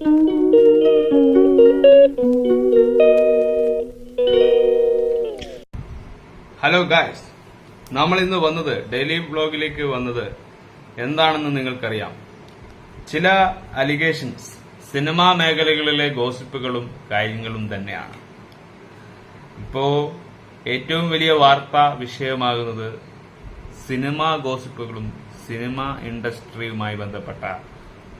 Hello guys നമ്മൾ ഇന്ന് വന്നത് ഡെയിലി ബ്ലോഗിലേക്ക് വന്നത് എന്താണെന്ന് നിങ്ങൾക്കറിയാം. ചില അലിഗേഷൻസ് സിനിമാ മേഖലകളിലെ ഗോസിപ്പുകളും കാര്യങ്ങളും തന്നെയാണ്. ഇപ്പോ ഏറ്റവും വലിയ വാർത്താ വിഷയമാകുന്നത് സിനിമാ ഗോസിപ്പുകളും സിനിമ ഇൻഡസ്ട്രിയുമായി ബന്ധപ്പെട്ട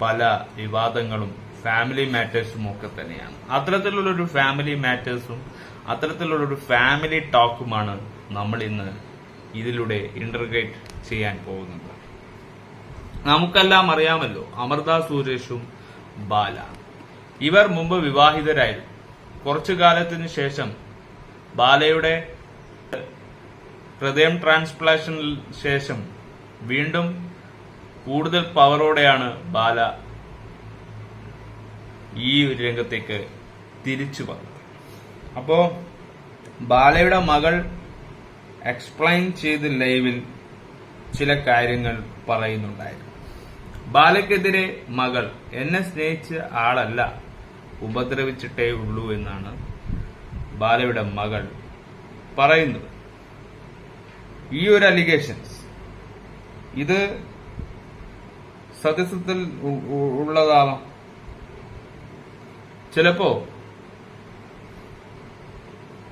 പല വിവാദങ്ങളും ഫാമിലി മാറ്റേഴ്സും ഒക്കെ തന്നെയാണ്. അത്തരത്തിലുള്ളൊരു ഫാമിലി മാറ്റേഴ്സും അത്തരത്തിലുള്ളൊരു ഫാമിലി ടോക്കുമാണ് നമ്മൾ ഇന്ന് ഇതിലൂടെ ഇന്റർഗ്രേറ്റ് ചെയ്യാൻ പോകുന്നത്. നമുക്കെല്ലാം അറിയാമല്ലോ അമൃത സുരേഷും ബാല. ഇവർ മുമ്പ് വിവാഹിതരായിരുന്നു. കുറച്ചു കാലത്തിന് ശേഷം ബാലയുടെ ഹൃദയം ട്രാൻസ്പ്ലാഷനിൽ ശേഷം വീണ്ടും കൂടുതൽ പവറോടെയാണ് ബാല ഈ ഒരു രംഗത്തേക്ക് തിരിച്ചു വന്നത് അപ്പോ ബാലയുടെ മകൾ എക്സ്പ്ലെയിൻ ചെയ്ത് ലൈവിൽ ചില കാര്യങ്ങൾ പറയുന്നുണ്ടായിരുന്നു. ബാലയ്ക്കെതിരെ മകൾ എന്നെ സ്നേഹിച്ച ആളല്ല ഉപദ്രവിച്ചിട്ടേ ഉള്ളൂ എന്നാണ് ബാലയുടെ മകൾ പറയുന്നത്. ഈ ഒരു അലിഗേഷൻസ് ഇത് സത്യസത്തിൽ ഉ- ഉ- ഉള്ളതാവാം ചിലപ്പോ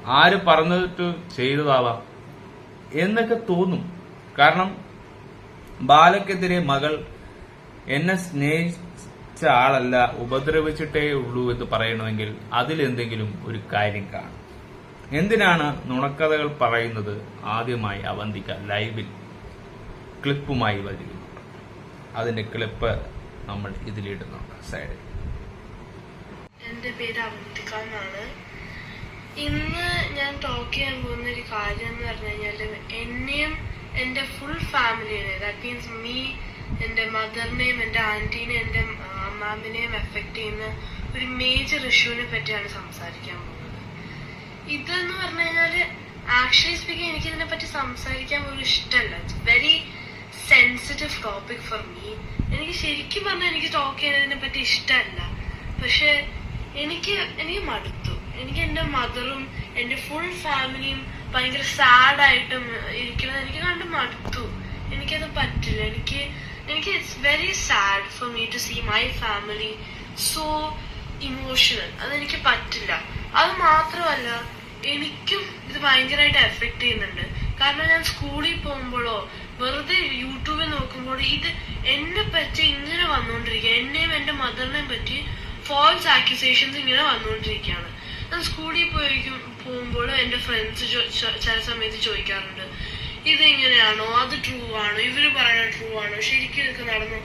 ആര് പറഞ്ഞിട്ട് ചെയ്തതാവാം എന്നൊക്കെ തോന്നും. കാരണം ബാലക്കെതിരെ മകൾ എന്നെ സ്നേഹിച്ച ആളല്ല ഉപദ്രവിച്ചിട്ടേ ഉള്ളൂ എന്ന് പറയണമെങ്കിൽ അതിലെന്തെങ്കിലും ഒരു കാര്യം കാണും. എന്തിനാണ് നുണക്കഥകൾ പറയുന്നത്? ആദ്യമായി അവന്തിക്ക ലൈവിൽ ക്ലിപ്പുമായി വരികയും അതിന്റെ ക്ലിപ്പ് നമ്മൾ ഇതിലിടുന്നുണ്ട് സൈഡിൽ. എന്റെ പേര് അവന്തിക എന്നാണ്. ഇന്ന് ഞാൻ ടോക്ക് ചെയ്യാൻ പോകുന്ന ഒരു കാര്യം എന്ന് പറഞ്ഞു കഴിഞ്ഞാൽ എന്നെയും എന്റെ ഫുൾ ഫാമിലിനെ ദാറ്റ് മീൻസ് മീ എന്റെ മദറിനെയും എന്റെ ആന്റീനെയും എന്റെ അമ്മാമിനെയും എഫക്ട് ചെയ്യുന്ന ഒരു മേജർ ഇഷ്യൂവിനെ പറ്റിയാണ് സംസാരിക്കാൻ പോകുന്നത്. ഇതെന്ന് പറഞ്ഞു കഴിഞ്ഞാൽ ആക്ച്വലി സ്പീക്കിംഗ് എനിക്ക് ഇതിനെ പറ്റി സംസാരിക്കാൻ ഒരു ഇഷ്ടമല്ല it's very sensitive topic for me എനിക്ക് ശരിക്കും പറഞ്ഞാൽ എനിക്ക് ടോക്ക് ചെയ്യുന്നതിനെ പറ്റി ഇഷ്ടമല്ല പക്ഷെ എനിക്ക് എനിക്ക് മടുത്തു. എനിക്ക് എന്റെ മദറും എന്റെ ഫുൾ ഫാമിലിയും ഭയങ്കര സാഡ് ആയിട്ടും ഇരിക്കുന്നത് എനിക്ക് കണ്ട് മടുത്തു. എനിക്കത് പറ്റില്ല. എനിക്ക് എനിക്ക് it's very sad for me to see my family so emotional അതെനിക്ക് പറ്റില്ല. അത് മാത്രമല്ല എനിക്കും ഇത് ഭയങ്കരമായിട്ട് എഫക്ട് ചെയ്യുന്നുണ്ട്. കാരണം ഞാൻ സ്കൂളിൽ പോകുമ്പോഴോ വെറുതെ യൂട്യൂബിൽ നോക്കുമ്പോഴോ ഇത് എന്നെ പറ്റി ഇങ്ങനെ വന്നുകൊണ്ടിരിക്കുക എന്നെയും എന്റെ മദറിനെയും പറ്റി ഫോൾസ് ആക്യുസേഷൻസ് ഇങ്ങനെ വന്നുകൊണ്ടിരിക്കുകയാണ്. ഞാൻ സ്കൂളിൽ പോയി പോകുമ്പോൾ എന്റെ ഫ്രണ്ട്സ് ചില സമയത്ത് ചോദിക്കാറുണ്ട് ഇതെങ്ങനെയാണോ? അത് ട്രൂ ആണോ? ഇവർ പറയണ ട്രൂ ആണോ? ശരിക്കും ഇതൊക്കെ നടന്നു?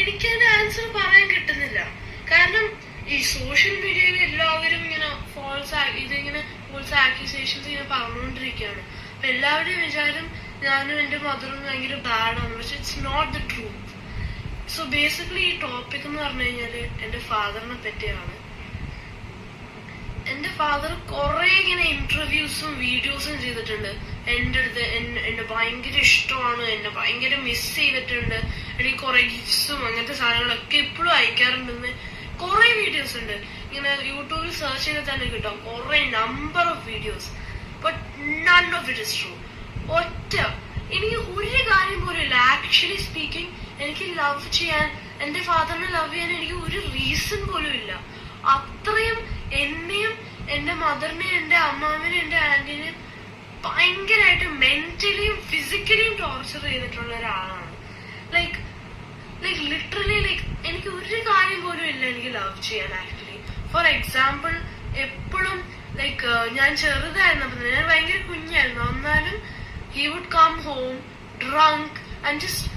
എനിക്ക് അതിന്റെ ആൻസർ പറയാൻ കിട്ടുന്നില്ല. കാരണം ഈ സോഷ്യൽ മീഡിയയിൽ എല്ലാവരും ഇങ്ങനെ ഫോൾസ് ഇതിങ്ങനെ ഫോൾസ് ആക്യുസേഷൻസ് ഇങ്ങനെ പറഞ്ഞുകൊണ്ടിരിക്കുകയാണ്. അപ്പൊ എല്ലാവരുടെയും വിചാരം ഞാനും എന്റെ മദറും ഭയങ്കര ബാഡാണ് പക്ഷെ it's not the truth so basically ഈ ടോപ്പിക് എന്ന് പറഞ്ഞു കഴിഞ്ഞാൽ എന്റെ ഫാദറിനെ പറ്റിയാണ്. എന്റെ ഫാദർ കുറെ ഇങ്ങനെ ഇന്റർവ്യൂസും വീഡിയോസും ചെയ്തിട്ടുണ്ട്. എന്റെ അടുത്ത് എന്നെ ഭയങ്കര ഇഷ്ടമാണ്. എന്നെ ഭയങ്കര മിസ് ചെയ്തിട്ടുണ്ട്. എനിക്ക് കുറെ ഗിഫ്റ്റ്സും അങ്ങനത്തെ സാധനങ്ങളൊക്കെ ഇപ്പോഴും അയക്കാറുണ്ടെന്ന് കുറെ വീഡിയോസ് ഉണ്ട്. ഇങ്ങനെ യൂട്യൂബിൽ സെർച്ച് ചെയ്താൽ തന്നെ കിട്ടും. കുറെ number of videos but none of it is true ഒറ്റ എനിക്ക് ഒരു കാര്യം പോലും ഇല്ല. ആക്ച്വലി സ്പീക്കിംഗ് എനിക്ക് ലവ് ചെയ്യാൻ എന്റെ ഫാദറിനെ ലവ് ചെയ്യാൻ എനിക്ക് ഒരു റീസൺ പോലും ഇല്ല. അത്രയും എന്നെയും എന്റെ മദറിനെയും എന്റെ അമ്മാവിനെയും എന്റെ ആന്റിനെയും ഭയങ്കരമായിട്ട് മെന്റലിയും ഫിസിക്കലിയും ടോർച്ചർ ചെയ്തിട്ടുള്ള ഒരാളാണ്. ലൈക്ക് ലൈക് ലിറ്ററലി ലൈക്ക് എനിക്ക് ഒരു കാര്യം പോലും ഇല്ല എനിക്ക് ലവ് ചെയ്യാൻ ആക്ച്വലി ഫോർ എക്സാമ്പിൾ എപ്പോഴും ലൈക്ക് ഞാൻ ചെറുതായിരുന്നപ്പോൾ ഞാൻ ഭയങ്കര കുഞ്ഞായിരുന്നു. എന്നാലും he would come home drunk and just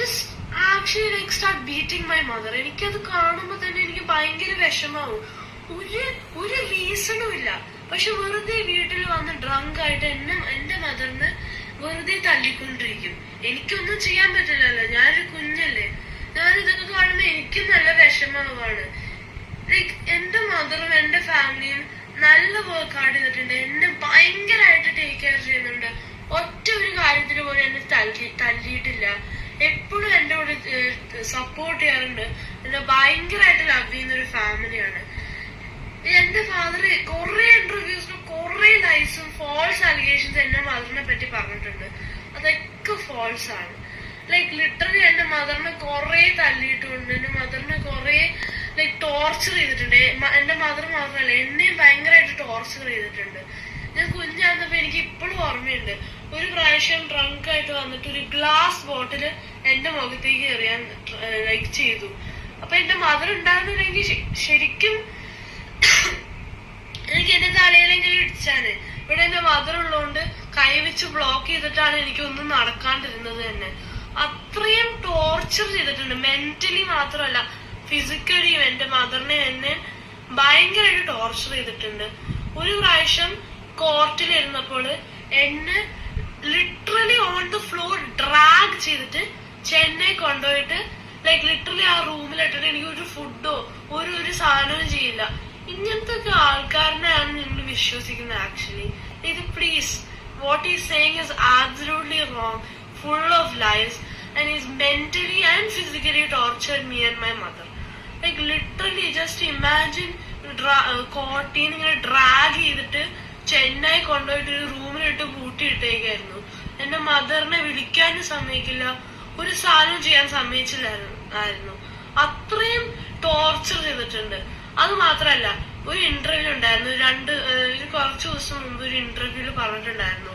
just actually like start beating my mother എനിക്കത് കാണുമ്പോൾ തന്നെ എനിക്ക് ഭയങ്കര വിഷമാവും. ഒരു ഒരു റീസണും ഇല്ല. പക്ഷെ വെറുതെ വീട്ടിൽ വന്ന് ഡ്രങ്ക് ആയിട്ട് എന്നെ എന്റെ മദറിന് വെറുതെ തല്ലിക്കൊണ്ടിരിക്കും. എനിക്കൊന്നും ചെയ്യാൻ പറ്റില്ലല്ലോ. ഞാനൊരു കുഞ്ഞല്ലേ. ഞാൻ ഇതൊക്കെ കാണുമ്പോ എനിക്കും നല്ല വിഷമമാണ് ലൈക്ക് എന്റെ മദറും എന്റെ ഫാമിലിയും നല്ല വർക്ക് ഹാർഡ് ചെയ്തിട്ടുണ്ട്. എന്നെ ഭയങ്കരമായിട്ട് ടേക്ക് കെയർ ചെയ്യുന്നുണ്ട്. ഒറ്റ ഒരു കാര്യത്തിന് പോലും എന്നെ തല്ലി തല്ലിയിട്ടില്ല. എപ്പോഴും എന്റെ കൂടെ സപ്പോർട്ട് ചെയ്യാറുണ്ട്. എന്നെ ഭയങ്കരമായിട്ട് ലവ് ചെയ്യുന്ന ഒരു ഫാമിലിയാണ് എന്റെ ഫാദർ കുറെ ഇന്റർവ്യൂസിനും കുറെ ലൈസും ഫോൾസ് അലിഗേഷൻസ് എന്റെ മദറിനെ പറ്റി പറഞ്ഞിട്ടുണ്ട്. അതൊക്കെ ഫോൾസ് ആണ്. ലൈക്ക് ലിറ്ററലി എന്റെ മദറിനെ കുറെ തല്ലിയിട്ടുണ്ട്. എന്റെ മദറിനെ കുറെ ലൈക്ക് ടോർച്ചർ ചെയ്തിട്ടുണ്ട്. എന്റെ മദർ മാത്രമല്ല എന്നെയും ഭയങ്കരമായിട്ട് ടോർച്ചർ ചെയ്തിട്ടുണ്ട്. ഞാൻ കുഞ്ഞാന്നപ്പോ എനിക്ക് ഇപ്പോഴും ഓർമ്മയുണ്ട്. ഒരു പ്രാവശ്യം ഡ്രങ്ക് ആയിട്ട് വന്നിട്ട് ഒരു ഗ്ലാസ് ബോട്ടിൽ എന്റെ മുഖത്തേക്ക് എറിയാൻ ലൈക്ക് ചെയ്തു. അപ്പൊ എന്റെ മദർ ഉണ്ടായിരുന്നില്ലെങ്കിൽ ശരിക്കും എനിക്ക് എന്റെ തലയിലെങ്കിലും ഇടിച്ചാണ്. ഇവിടെ എന്റെ മദർ ഉള്ളതുകൊണ്ട് കൈ വെച്ച് ബ്ലോക്ക് ചെയ്തിട്ടാണ് എനിക്ക് ഒന്നും നടക്കാണ്ടിരുന്നത് തന്നെ. അത്രയും ടോർച്ചർ ചെയ്തിട്ടുണ്ട്. മെന്റലി മാത്രമല്ല ഫിസിക്കലിയും എന്റെ മദറിനെ എന്നെ ഭയങ്കരമായിട്ട് ടോർച്ചർ ചെയ്തിട്ടുണ്ട്. ഒരു പ്രാവശ്യം കോർട്ടിൽ ഇരുന്നപ്പോൾ എന്നെ literally on the floor drag ചെയ്തിട്ട് ചെന്നൈ കൊണ്ടുപോയിട്ട് ലൈക്ക് ലിറ്ററലി ആ റൂമിലിട്ടിട്ട് എനിക്ക് ഒരു ഫുഡോ ഒരു ഒരു സാധനവും ചെയ്യില്ല. ഇങ്ങനത്തെ ഒക്കെ ആൾക്കാരനെയാണ് നിങ്ങൾ വിശ്വസിക്കുന്നത് ആക്ച്വലി ഇത് please what is saying is absolutely wrong full of life and is mentally and physically tortured me and my mother like literally just imagine കോട്ടീന്ന് ഇങ്ങനെ ഡ്രാഗ് ചെയ്തിട്ട് ചെന്നൈ കൊണ്ടുപോയിട്ട് ഒരു റൂമിലിട്ട് പൂട്ടിയിട്ടേക്കായിരുന്നു എന്റെ മദറിനെ വിളിക്കാനും സമ്മതിക്കില്ല. ഒരു സാധനവും ചെയ്യാൻ സമ്മതിച്ചില്ലായിരുന്നു. അത്രയും ടോർച്ചർ ചെയ്തിട്ടുണ്ട്. അത് മാത്രല്ല ഒരു ഇന്റർവ്യൂ ഉണ്ടായിരുന്നു. രണ്ട് കുറച്ചു കുറച്ച് ദിവസം മുമ്പ് ഒരു ഇന്റർവ്യൂൽ പറഞ്ഞിട്ടുണ്ടായിരുന്നു.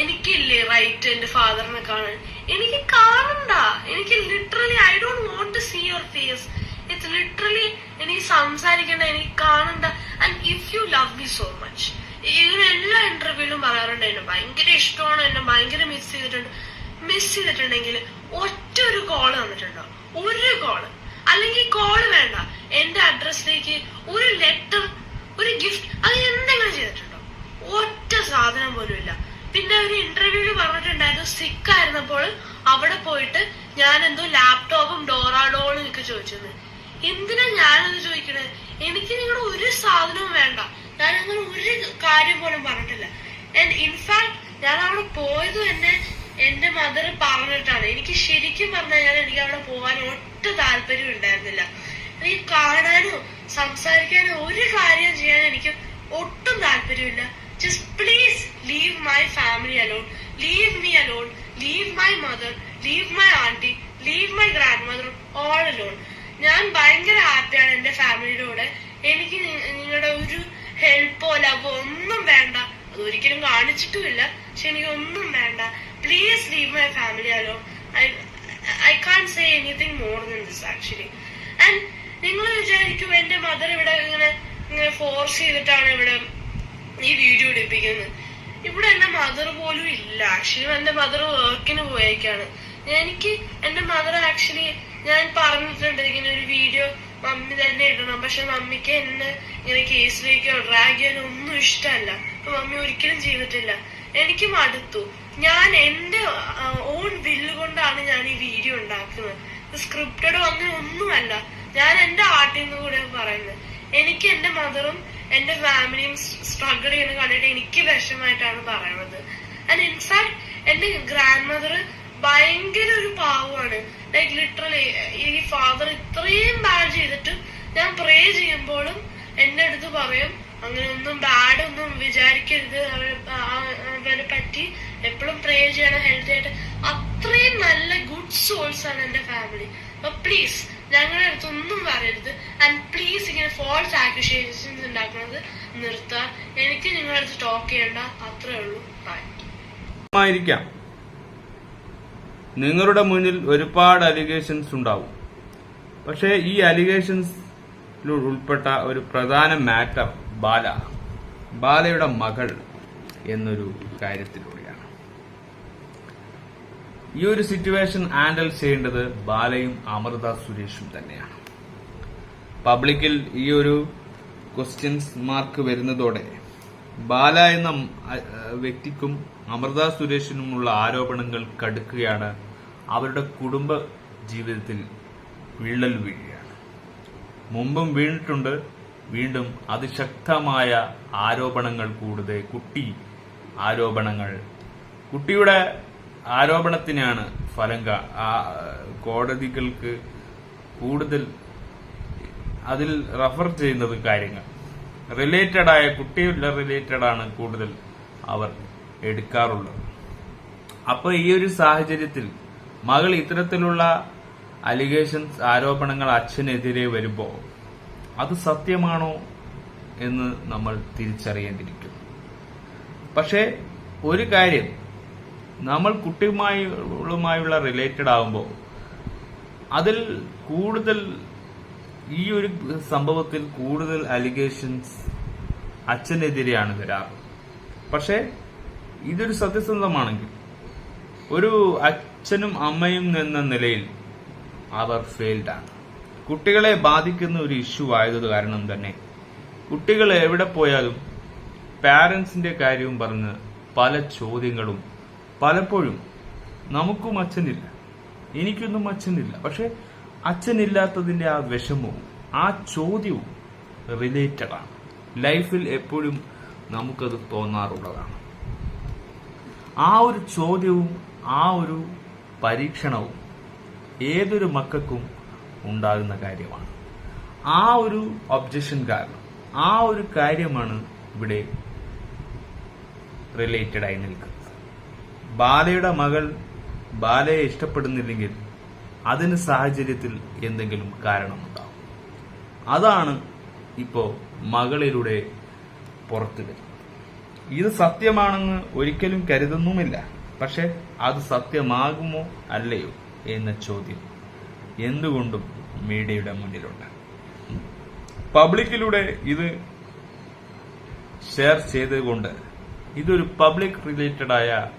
എനിക്കില്ലേ റൈറ്റ് എന്റെ ഫാദറിനെ കാണാൻ? എനിക്ക് കാണണ്ട. എനിക്ക് literally I don't want to see your face it's literally എനിക്ക് സംസാരിക്കണ്ട എനിക്ക് കാണണ്ട. And if you love me so much ഇങ്ങനെ എല്ലാ ഇന്റർവ്യൂലും പറയാറുണ്ട്. എന്നെ ഭയങ്കര ഇഷ്ടമാണ്. എന്നെ ഭയങ്കര മിസ് ചെയ്തിട്ടുണ്ട്. മിസ് ചെയ്തിട്ടുണ്ടെങ്കിൽ ഒറ്റ ഒരു കോൾ വന്നിട്ടുണ്ടോ? ഒരു കോൾ അല്ലെങ്കിൽ കോൾ വേണ്ട. എന്റെ അഡ്രസ്സിലേക്ക് ഒരു ലെറ്റർ ഒരു ഗിഫ്റ്റ് അത് എന്തെങ്കിലും ചെയ്തിട്ടുണ്ടോ? ഒറ്റ സാധനം പോലും ഇല്ല. പിന്നെ ഒരു ഇന്റർവ്യൂവിൽ പറഞ്ഞിട്ടുണ്ടായിരുന്നു സിക്ക് ആയിരുന്നപ്പോൾ അവിടെ പോയിട്ട് ഞാൻ എന്തോ ലാപ്ടോപ്പും ഡോറാഡോളും ഒക്കെ ചോദിച്ചത് എന്തിനാ ഞാനത് ചോദിക്കണേ? എനിക്ക് നിങ്ങളുടെ ഒരു സാധനവും വേണ്ട. ഞാൻ അങ്ങനെ ഒരു കാര്യം പോലും പറഞ്ഞിട്ടില്ല. ഇൻഫാക്ട് ഞാൻ അവിടെ പോയത് തന്നെ എന്റെ മദർ പറഞ്ഞിട്ടാണ്. എനിക്ക് ശരിക്കും പറഞ്ഞാൽ എനിക്ക് അവിടെ പോകാൻ ഒട്ടും താല്പര്യം ഉണ്ടായിരുന്നില്ല. എനിക്ക് കാണാനോ സംസാരിക്കാനോ ഒരു കാര്യം ചെയ്യാൻ എനിക്ക് ഒട്ടും താല്പര്യമില്ല. Just please leave my family alone leave me alone leave my mother leave my aunty leave my grandmother all alone ഞാൻ ഭയങ്കര ഹാപ്പിയാണ് എന്റെ ഫാമിലിയുടെ കൂടെ. എനിക്ക് നിങ്ങളുടെ ഒരു ഹെൽപ്പോ ലവോ ഒന്നും വേണ്ട. ഒരിക്കലും കാണിച്ചിട്ടുമില്ല. പക്ഷെ എനിക്ക് ഒന്നും വേണ്ട. Please leave my family alone I I can't say anything more than this actually and നിങ്ങൾ വിചാരിക്കും എന്റെ മദർ ഇവിടെ ഇങ്ങനെ ഇങ്ങനെ ഫോഴ്സ് ചെയ്തിട്ടാണ് ഇവിടെ ഈ വീഡിയോ എടുപ്പിക്കുന്നത് ഇവിടെ എന്റെ മദർ പോലും ഇല്ല. ആക്ച്വലി എന്റെ മദർ വർക്കിന് പോയേക്കാണ്. എനിക്ക് എന്റെ മദർ ആക്ച്വലി ഞാൻ പറഞ്ഞിട്ടുണ്ട് ഇങ്ങനെ ഒരു വീഡിയോ മമ്മി തന്നെ ഇടണം. പക്ഷെ മമ്മിക്ക് എന്നെ ഇങ്ങനെ കേസിലേക്കോ ഡ്രാഗ് ചെയ്യാനോ ഒന്നും ഇഷ്ടമല്ല. അപ്പൊ മമ്മി ഒരിക്കലും ചെയ്തിട്ടില്ല. എനിക്ക് മടുത്തു. ഞാൻ എന്റെ ഓൺ ബില്ല് കൊണ്ടാണ് ഞാൻ ഈ വീഡിയോ ഉണ്ടാക്കുന്നത്. സ്ക്രിപ്റ്റഡ് അങ്ങനെ ഒന്നുമല്ല. ഞാൻ എന്റെ ആർട്ടിൽ നിന്ന് കൂടെ പറയുന്നത്. എനിക്ക് എന്റെ മദറും എന്റെ ഫാമിലിയും സ്ട്രഗിൾ ചെയ്യുന്ന കണ്ടിട്ട് എനിക്ക് വിഷമായിട്ടാണ് പറയുന്നത്. ആൻഡ് ഇൻഫാക്ട് എന്റെ ഗ്രാൻഡ് മദർ ഭയങ്കര ഒരു പാവമാണ്. ലൈക്ക് ലിറ്ററലി ഈ ഫാദർ ഇത്രയും ബാഡ് ചെയ്തിട്ടും ഞാൻ പ്രേ ചെയ്യുമ്പോഴും എന്റെ അടുത്ത് പറയും അങ്ങനെ ഒന്നും ബാഡ് ഒന്നും വിചാരിക്കരുത് അവരെ പറ്റി എപ്പോഴും പ്രേ ചെയ്യണം ഹെൽത്തി ആയിട്ട്. അത്രയും നല്ല ഗുഡ് സോൾസ് ആണ് എന്റെ ഫാമിലി അപ്പൊ പ്ലീസ് ഞങ്ങളുടെ അടുത്ത് ഒന്നും പറയരുത്. ആൻഡ് പ്ലീസ് ഇങ്ങനെ ഫോൾസ് ആക്യുസേഷൻസ് ഉണ്ടാക്കുന്നത് നിർത്താൻ. എനിക്ക് നിങ്ങളുടെ അടുത്ത് ടോക്ക് ചെയ്യേണ്ട അത്രേ ഉള്ളൂ. ബൈ നിങ്ങളുടെ മുന്നിൽ ഒരുപാട് അലിഗേഷൻസ് ഉണ്ടാവും. പക്ഷേ ഈ അലിഗേഷൻസ് ഉൾപ്പെട്ട ഒരു പ്രധാന മാറ്റർ ബാല ബാലയുടെ മകൾ എന്നൊരു കാര്യത്തിലൂടെയാണ്. ഈ ഒരു സിറ്റുവേഷൻ ഹാൻഡിൽ ചെയ്യേണ്ടത് ബാലയും അമൃത സുരേഷും തന്നെയാണ്. പബ്ലിക്കിൽ ഈ ഒരു ക്വസ്റ്റ്യൻസ് മാർക്ക് വരുന്നതോടെ ബാല എന്ന വ്യക്തിക്കും അമൃത സുരേഷിനുമുള്ള ആരോപണങ്ങൾ കടുക്കുകയാണ്. അവരുടെ കുടുംബ ജീവിതത്തിൽ വിള്ളൽ വീഴുകയാണ്. മുമ്പും വീണിട്ടുണ്ട്. വീണ്ടും അതിശക്തമായ ആരോപണങ്ങൾ കൂടുതൽ കുട്ടി ആരോപണങ്ങൾ. കുട്ടിയുടെ ആരോപണത്തിനാണ് ഫലം കോടതികൾക്ക് കൂടുതൽ അതിൽ റഫർ ചെയ്യുന്നത് കാര്യങ്ങൾ. റിലേറ്റഡ് ആയ കുട്ടിയുടെ ആണ് കൂടുതൽ അവർ എടുക്കാറുള്ളത്. അപ്പോൾ ഈ ഒരു സാഹചര്യത്തിൽ മകൾ ഇത്തരത്തിലുള്ള അലിഗേഷൻസ് ആരോപണങ്ങൾ അച്ഛനെതിരെ വരുമ്പോ അത് സത്യമാണോ എന്ന് നമ്മൾ തിരിച്ചറിയേണ്ടിയിരിക്കുന്നു. പക്ഷേ ഒരു കാര്യം നമ്മൾ കുട്ടിയുമായുള്ള റിലേറ്റഡ് ആകുമ്പോൾ അതിൽ കൂടുതൽ ഈ ഒരു സംഭവത്തിൽ കൂടുതൽ അലിഗേഷൻസ് അച്ഛനെതിരെയാണ് വരാറ്. പക്ഷേ ഇതൊരു സത്യസന്ധമാണെങ്കിൽ ഒരു അച്ഛനും അമ്മയും എന്ന നിലയിൽ അവർ ഫെയിൽഡാണ് കുട്ടികളെ ബാധിക്കുന്ന ഒരു ഇഷ്യൂ ആയത് കാരണം തന്നെ കുട്ടികൾ എവിടെ പോയാലും പാരൻസിന്റെ കാര്യവും പറഞ്ഞ് പല ചോദ്യങ്ങളും പലപ്പോഴും നമുക്കും അച്ഛനില്ല. എനിക്കൊന്നും അച്ഛനില്ല. പക്ഷെ അച്ഛനില്ലാത്തതിന്റെ ആ വിഷമവും ആ ചോദ്യവും റിലേറ്റഡ് ആണ്. ലൈഫിൽ എപ്പോഴും നമുക്കത് തോന്നാറുള്ളതാണ്. ആ ഒരു ചോദ്യവും ആ ഒരു പരീക്ഷണവും ഏതൊരു മക്കൾക്കും ഉണ്ടാകുന്ന കാര്യമാണ്. ആ ഒരു ഒബ്ജക്ഷൻ കാരണം ആ ഒരു കാര്യമാണ് ഇവിടെ റിലേറ്റഡായി നിൽക്കുന്നത്. ബാലയുടെ മകൾ ബാലയെ ഇഷ്ടപ്പെടുന്നില്ലെങ്കിൽ അതിന് സാഹചര്യത്തിൽ എന്തെങ്കിലും കാരണമുണ്ടാവും. അതാണ് ഇപ്പോ മകളിലൂടെ പുറത്തു വരുന്നത്. ഇത് സത്യമാണെന്ന് ഒരിക്കലും കരുതുന്നുമില്ല. പക്ഷെ അത് സത്യമാകുമോ അല്ലയോ എന്ന ചോദ്യം എന്തുകൊണ്ടും മീഡിയയുടെ മുന്നിലുണ്ട്. പബ്ലിക്കിലൂടെ ഇത് ഷെയർ ചെയ്തുകൊണ്ട് ഇതൊരു പബ്ലിക് റിലേറ്റഡായ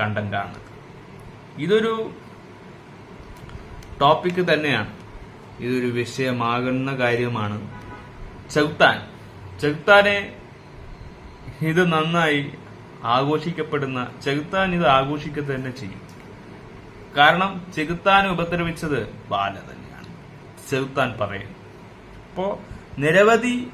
കണ്ടന്റാണ്. ഇതൊരു ടോപ്പിക് തന്നെയാണ്. ഇതൊരു വിഷയമാകുന്ന കാര്യമാണ്. ചെകുത്താൻ. ചെകുത്താനെ ഇത് നന്നായി ആഘോഷിക്കപ്പെടുന്ന ചെകുത്താൻ ഇത് ആഘോഷിക്കുക തന്നെ ചെയ്യും. കാരണം ചെകുത്താൻ ഉപദ്രവിച്ചത് ബാല തന്നെയാണ്. ചെകുത്താൻ പറയുന്നു അപ്പോ നിരവധി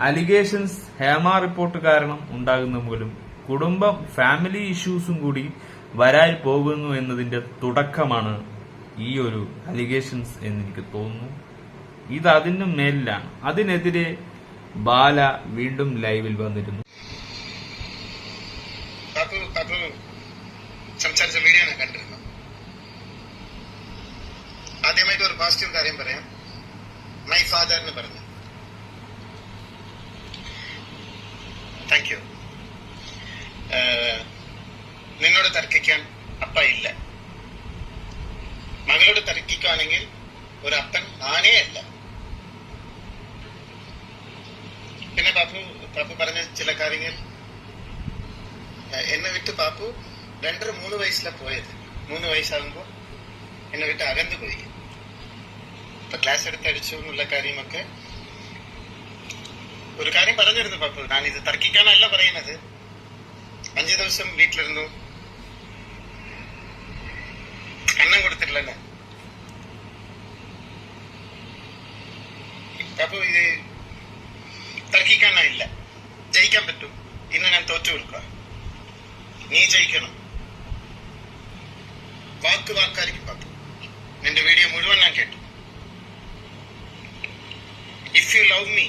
അലിഗേഷൻസ് ഹേമ റിപ്പോർട്ട് കാരണം ഉണ്ടാകുന്ന പോലും കുടുംബം ഫാമിലി ഇഷ്യൂസും കൂടി വരാൻ പോകുന്നു എന്നതിന്റെ തുടക്കമാണ് ഈ ഒരു അലിഗേഷൻസ് എന്ന് എനിക്ക് തോന്നുന്നു. ഇത് അതിനു മേലിലാണ്. അതിനെതിരെ ബാല വീണ്ടും ലൈവിൽ വന്നിരുന്നു. സംസാരിച്ച വീഡിയോ ഞാൻ കണ്ടിരുന്നു. ആദ്യമായിട്ട് ഒരു പോസിറ്റീവ് കാര്യം പറയാം. മൈ ഫാദർ എന്ന് പറഞ്ഞു. താങ്ക് യു നിന്നോട് തർക്കിക്കാൻ അപ്പ ഇല്ല. മകളോട് തർക്കിക്കുകയാണെങ്കിൽ ഒരു അപ്പൻ ആനേ അല്ല പിന്നെ പാപ്പു പാപ്പു പറഞ്ഞ ചില കാര്യങ്ങൾ. എന്നെ വിട്ട് പാപ്പു രണ്ടര മൂന്ന് വയസ്സിലാണ് പോയത്. മൂന്ന് വയസ്സാകുമ്പോ എന്നെ വിട്ട് അകന്നു പോയി. ഇപ്പൊ ക്ലാസ് എടുത്ത് അടിച്ചു എന്നുള്ള കാര്യമൊക്കെ ഒരു കാര്യം പറഞ്ഞിരുന്നു പാപ്പു ഞാൻ ഇത് തർക്കിക്കാനല്ല പറയുന്നത്. അഞ്ചു ദിവസം വീട്ടിലിരുന്നു. അന്നം കൊടുത്തിട്ടില്ലല്ലോ അപ്പൊ ഇത് തർക്കിക്കാനായില്ല. ജയിക്കാൻ പറ്റും. ഇന്ന് ഞാൻ തോറ്റു കൊടുക്കുക. നീ ജയിക്കണം. വാക്ക് വാക്കായിരിക്കും പാപ്പു നിന്റെ വീഡിയോ മുഴുവൻ ഞാൻ കേട്ടു. ഇഫ് യു ലവ് മീ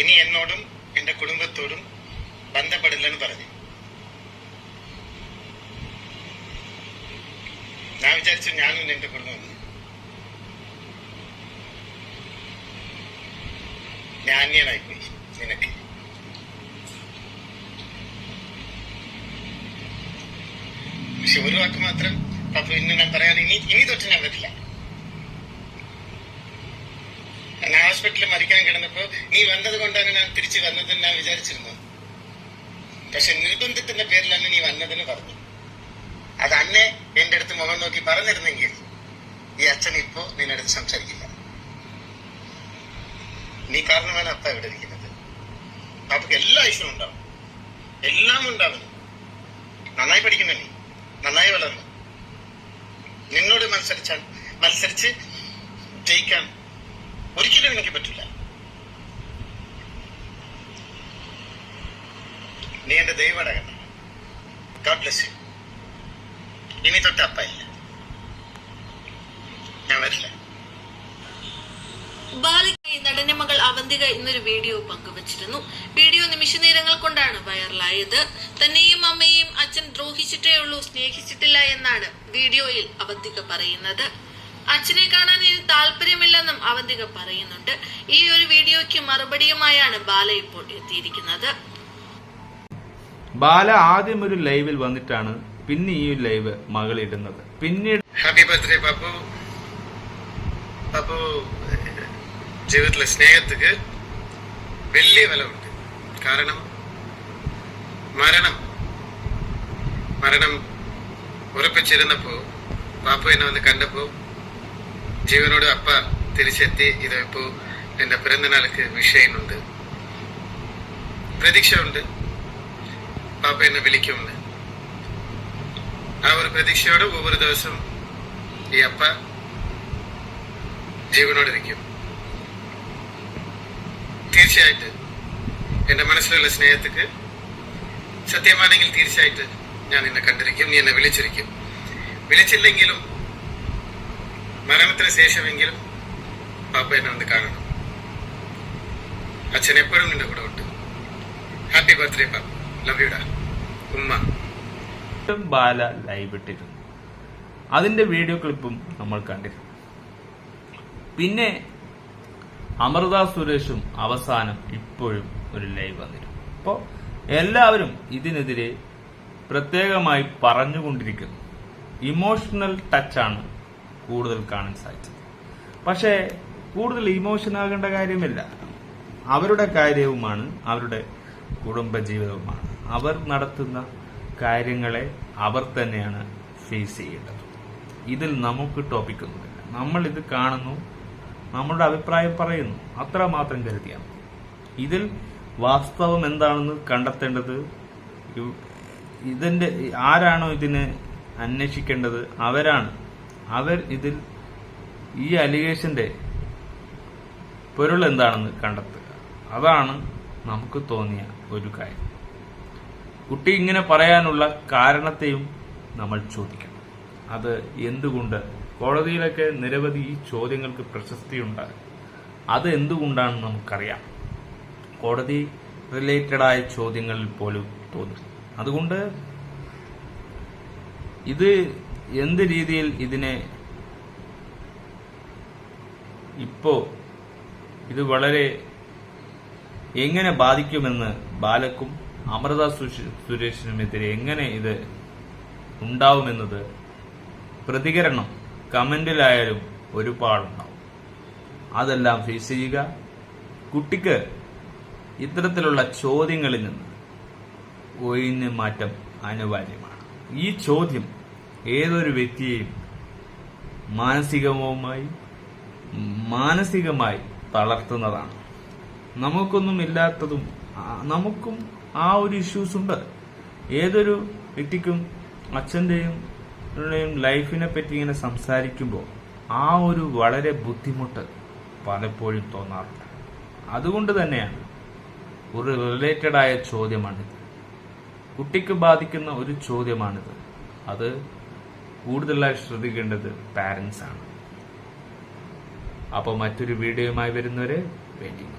ഇനി എന്നോടും എന്റെ കുടുംബത്തോടും ബന്ധപ്പെടില്ലെന്ന് പറഞ്ഞു. ഞാൻ വിചാരിച്ചു ഞാനും നിന്റെ കുടുംബം ഞാൻ ഞാനിയനായിപ്പോയി നിനക്ക്. പക്ഷെ ഒരു വാക്ക് മാത്രം പപ്പു ഇന്ന് ഞാൻ പറയാൻ ഇനി ഇനി തൊട്ട് ഞാൻ വരില്ല. ഞാൻ ഹോസ്പിറ്റലിൽ മരിക്കാൻ കിടന്നപ്പോ നീ വന്നത് കൊണ്ടാണ് ഞാൻ തിരിച്ചു വന്നതെന്ന് ഞാൻ വിചാരിച്ചിരുന്നു. പക്ഷെ നിർബന്ധത്തിന്റെ പേരിലാണ് നീ വന്നതെന്ന് പറഞ്ഞു. അത് അന്നെ എന്റെ അടുത്ത് മുഖം നോക്കി പറഞ്ഞിരുന്നെങ്കിൽ ഈ അച്ഛൻ ഇപ്പോ നിന്റെ അടുത്ത് സംസാരിക്കില്ല. നീ കാരണമാണ് അപ്പ ഇവിടെ ഇരിക്കുന്നത്. പാപ്പക്ക് എല്ലാ ഇഷ്ടവും ഉണ്ടാവും. എല്ലാം ഉണ്ടാവും. നന്നായി പഠിക്കുന്നു നീ. നന്നായി വളർന്നു. നിന്നോട് മത്സരിച്ചാൽ മത്സരിച്ച് ജയിക്കാൻ ഒരിക്കലും എനിക്ക് പറ്റില്ല. നീ എന്റെ ദൈവടകണം ഗോഡ് ബ്ലസ് യു ഇനി തൊട്ട് അപ്പയില്ല ഞാൻ വരില്ല ബാലിക്കായി നടന്റെ മകൾ അവന്തിക ഇന്നൊരു വീഡിയോ പങ്കുവച്ചിരുന്നു. വീഡിയോ നിമിഷ നേരങ്ങൾ കൊണ്ടാണ് വൈറലായത്. തന്നെയും അമ്മയും അച്ഛൻ ദ്രോഹിച്ചിട്ടേ ഉള്ളൂ സ്നേഹിച്ചിട്ടില്ല എന്നാണ് വീഡിയോയിൽ അവന്തിക പറയുന്നത്. അച്ഛനെ കാണാൻ ഇനി താല്പര്യമില്ലെന്നും അവന്തിക പറയുന്നുണ്ട്. ഈ ഒരു വീഡിയോയ്ക്ക് മറുപടിയുമായാണ് ബാല ഇപ്പോൾ എത്തിയിരിക്കുന്നത്. ബാല ആദ്യം ഒരു ലൈവിൽ വന്നിട്ടാണ് പിന്നെ ഈ ലൈവ് മകളിടുന്നത്. പിന്നീട് ഹാപ്പി ബർത്ത്ഡേ പപ്പു പപ്പു ജീവിതത്തിലെ സ്നേഹത്തിക്ക് വലിയ വിലമുണ്ട് കാരണം മരണം മരണം ഉറപ്പിച്ചിരുന്നപ്പോ പാപ്പു എന്നെ വന്ന് കണ്ടപ്പോ ജീവനോട് അപ്പ തിരിച്ചെത്തി. ഇപ്പോ എന്റെ പിറന്തനാൾക്ക് വിഷയമുണ്ട്. പ്രതീക്ഷ ഉണ്ട് പാപ്പ എന്നെ വിളിക്കുന്നുണ്ട് ആ ഒരു പ്രതീക്ഷയോടെ ഒവ്വൊരു ദിവസം ഈ അപ്പ ജീവനോടിരിക്കും. തീർച്ചയായിട്ട് എന്റെ മനസ്സിലുള്ള സ്നേഹത്തിക്ക് സത്യമാണെങ്കിൽ തീർച്ചയായിട്ട് ഞാൻ നിന്നെ കണ്ടിരിക്കും നീ എന്നെ വിളിച്ചിരിക്കും. വിളിച്ചില്ലെങ്കിലും മരണത്തിന് ശേഷമെങ്കിലും പാപ്പ എന്നെ വന്ന് കാണണം. അച്ഛൻ എപ്പോഴും നിന്റെ കൂടെ ഉണ്ട്. Happy birthday papa. ലവ് യുഡ ഉമ്മ. വീണ്ടും ബാല ലൈവ് ഇട്ടിരുന്നു. അതിന്റെ വീഡിയോ ക്ലിപ്പും നമ്മൾ കണ്ടിരുന്നു. പിന്നെ അമൃത സുരേഷും അവസാനം ഇപ്പോഴും ഒരു ലൈവ് വന്നിരുന്നു. അപ്പോൾ എല്ലാവരും ഇതിനെതിരെ പ്രത്യേകമായി പറഞ്ഞുകൊണ്ടിരിക്കുന്നു. ഇമോഷണൽ ടച്ചാണ് കൂടുതൽ കാണാൻ സാധിച്ചത്. പക്ഷേ കൂടുതൽ ഇമോഷൻ ആകേണ്ട കാര്യമില്ല. അവരുടെ കാര്യവുമാണ് അവരുടെ കുടുംബജീവിതവുമാണ്. അവർ നടത്തുന്ന കാര്യങ്ങളെ അവർ തന്നെയാണ് ഫേസ് ചെയ്യേണ്ടത്. ഇതിൽ നമുക്ക് ടോപ്പിക്കൊന്നുമില്ല നമ്മൾ ഇത് കാണുന്നു നമ്മളുടെ അഭിപ്രായം പറയുന്നു അത്ര മാത്രം കരുതിയാണ്. ഇതിൽ വാസ്തവം എന്താണെന്ന് കണ്ടെത്തേണ്ടത് ഇതിന്റെ ആരാണോ ഇതിന് അന്വേഷിക്കേണ്ടത്? അവരാണ്. അവർ ഇതിൽ ഈ അലിഗേഷന്റെ പൊരുൾ എന്താണെന്ന് കണ്ടെത്തുക. അതാണ് നമുക്ക് തോന്നിയ ഒരു കാര്യം. കുട്ടി ഇങ്ങനെ പറയാനുള്ള കാരണത്തെയും നമ്മൾ ചോദിക്കണം. അത് എന്തുകൊണ്ട്? കോടതിയിലൊക്കെ നിരവധി ഈ ചോദ്യങ്ങൾക്ക് പ്രശസ്തിയുണ്ട് അത് എന്തുകൊണ്ടാണെന്ന് നമുക്കറിയാം. കോടതി റിലേറ്റഡ് ആയ ചോദ്യങ്ങളിൽ പോലും തോന്നി അതുകൊണ്ട് ഇത് എന്ത് രീതിയിൽ ഇതിനെ ഇപ്പോ ഇത് വളരെ എങ്ങനെ ബാധിക്കുമെന്ന് ബാലക്കും അമൃത സുരേഷിനുമെതിരെ എങ്ങനെ ഇത് ഉണ്ടാവുമെന്നത് പ്രതികരണം കമന്റിലായാലും ഒരുപാടുണ്ടാവും അതെല്ലാം ഫേസ് ചെയ്യുക. കുട്ടിക്ക് ഇത്തരത്തിലുള്ള ചോദ്യങ്ങളിൽ നിന്ന് ഒഴിഞ്ഞ് മാറ്റം അനിവാര്യമാണ്. ഈ ചോദ്യം ഏതൊരു വ്യക്തിയെയും മാനസികവുമായി മാനസികമായി തളർത്തുന്നതാണ്. നമുക്കൊന്നും ഇല്ലാത്തതും നമുക്കും ആ ഒരു ഇഷ്യൂസ് ഉണ്ട്. ഏതൊരു വ്യക്തിക്കും അച്ഛന്റെയും ലൈഫിനെ പറ്റി ഇങ്ങനെ സംസാരിക്കുമ്പോൾ ആ ഒരു വളരെ ബുദ്ധിമുട്ട് പലപ്പോഴും തോന്നാറുണ്ട്. അതുകൊണ്ട് തന്നെയാണ് ഒരു റിലേറ്റഡ് ആയ ചോദ്യമാണിത്. കുട്ടിക്ക് ബാധിക്കുന്ന ഒരു ചോദ്യമാണിത്. അത് കൂടുതലായി ശ്രദ്ധിക്കേണ്ടത് പാരൻസ് ആണ്. അപ്പോൾ മറ്റൊരു വീഡിയോയുമായി വരുന്നവരെ വെയിറ്റിംഗ്